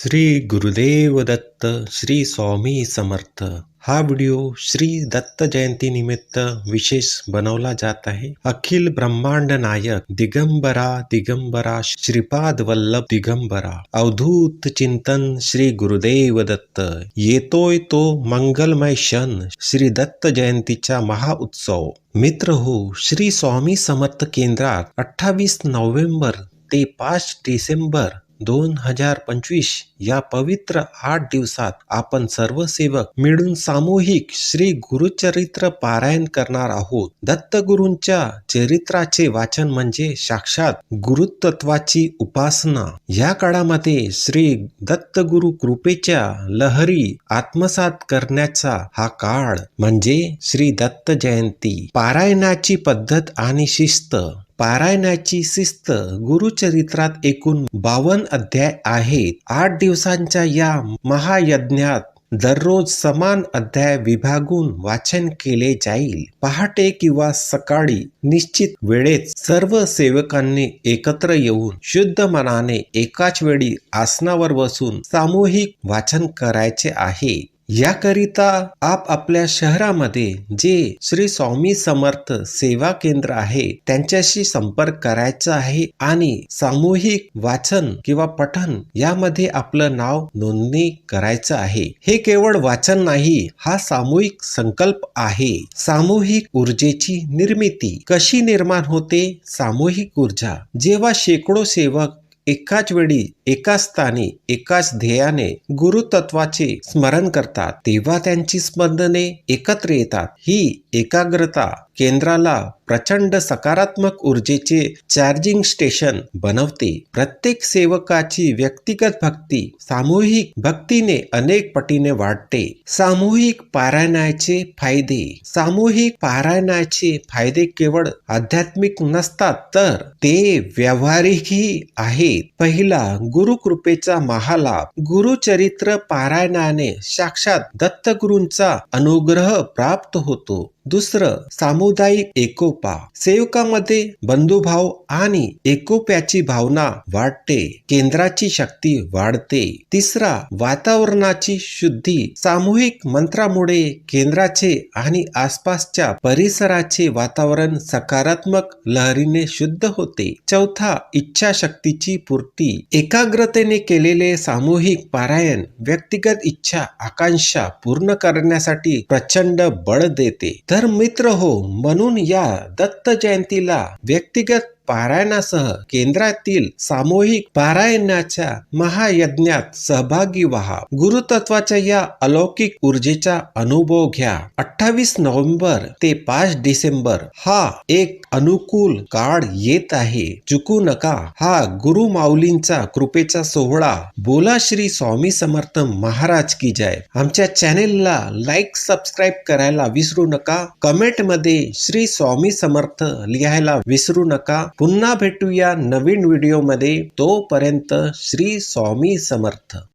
श्री गुरुदेव दत्त श्री स्वामी समर्थ. हा व्हिडिओ श्री दत्त जयंती निमित्त विशेष बनवला जात आहे. अखिल ब्रह्मांड नायक दिगंबरा दिगंबरा श्रीपाद वल्लभ दिगंबरा. अवधूत चिंतन श्री गुरुदेव दत्त येतोय तो मंगलमय क्षण श्री दत्त जयंतीचा महाउत्सव मित्र हो श्री स्वामी समर्थ केंद्रात अठ्ठावीस नोव्हेंबर ते पाच डिसेंबर दोन हजार पंचवीस या पवित्र आठ दिवसात आपण सर्व सेवक मिळून सामूहिक श्री गुरुचरित्र पारायण करणार आहोत. दत्तगुरूंच्या चरित्राचे वाचन म्हणजे साक्षात गुरुतत्वाची उपासना. या काळामध्ये श्री दत्तगुरु कृपेच्या लहरी आत्मसात करण्याचा हा काळ म्हणजे श्री दत्त जयंती. पारायणाची पद्धत आणि शिस्त. पारायणाची शिस्त गुरुचरित्रात एकूण बावन अध्याय आहेत. आठ दिवसांच्या या महायज्ञात दररोज समान अध्याय विभागून वाचन केले जाईल. पहाटे किंवा सकाळी निश्चित वेळेत सर्व सेवकांनी एकत्र येऊन शुद्ध मनाने एकाच वेळी आसनावर बसून सामूहिक वाचन करायचे आहे. याकरिता आप आपल्या शहरामध्ये जे श्री स्वामी समर्थ सेवा केंद्र आहे त्यांच्याशी संपर्क करायचा आहे आणि सामूहिक वाचन किंवा पठन यामध्ये आपलं नाव नोंदणी करायचं आहे. हे केवळ वाचन नाही हा सामूहिक संकल्प आहे. सामूहिक ऊर्जेची निर्मिती कशी निर्माण होते? सामूहिक ऊर्जा जेव्हा शेकडो सेवक एकाच वेळी एकाच स्थानी एकाच ध्येयाने गुरुतत्वाचे स्मरण करतात. तेव्हा त्यांची स्पंदने एकत्र येतात. ही एकाग्रता केंद्राला प्रचंड सकारात्मक ऊर्जेचे चार्जिंग स्टेशन बनवते. प्रत्येक सेवकाची व्यक्तिगत भक्ती सामूहिक भक्तीने अनेक पटीने वाढते. सामूहिक पारायणाचे फायदे सामूहिक पारायणाचे फायदे केवळ आध्यात्मिक नसतात तर ते व्यावहारिकही आहेत पहिला गुरुकृपेचा महालाभ गुरुचरित्र पारायणाने साक्षात दत्तगुरूंचा अनुग्रह प्राप्त होतो. दुसरं सामुदायिक एकोपा. सेवकामध्ये बंधुभाव आणि एकोप्याची भावना वाढते केंद्राची शक्ती वाढते. तिसरा वातावरणाची शुद्धी. सामूहिक मंत्रामुळे केंद्राचे आणि आसपासच्या परिसराचे वातावरण सकारात्मक लहरीने शुद्ध होते. चौथा इच्छाशक्तीची पूर्ती. एकाग्रतेने केलेले सामूहिक पारायण व्यक्तिगत इच्छा आकांक्षा पूर्ण करण्यासाठी प्रचंड बळ देते. तर तर मित्र हो म्हणून या दत्त जयंतीला व्यक्तिगत पारायणासह केंद्रातील सामूहिक पारायणाच्या महायज्ञात सहभागी व्हा. गुरुतत्वाच्या या अलौकिक ऊर्जेचा अनुभव घ्या. अठ्ठावीस नोव्हेंबर ते पाच डिसेंबर हा एक अनुकूल काळ येत आहे. चुकू नका. हा गुरु माऊलींचा कृपेचा सोहळा. बोला श्री स्वामी समर्थ महाराज की जय. आमच्या चॅनेलला लाईक सबस्क्राईब करायला विसरू नका. कमेंटमध्ये श्री स्वामी समर्थ लिहायला विसरू नका. पुन्हा भेटूया नवीन व्हिडिओमध्ये. तोपर्यंत श्री स्वामी समर्थ.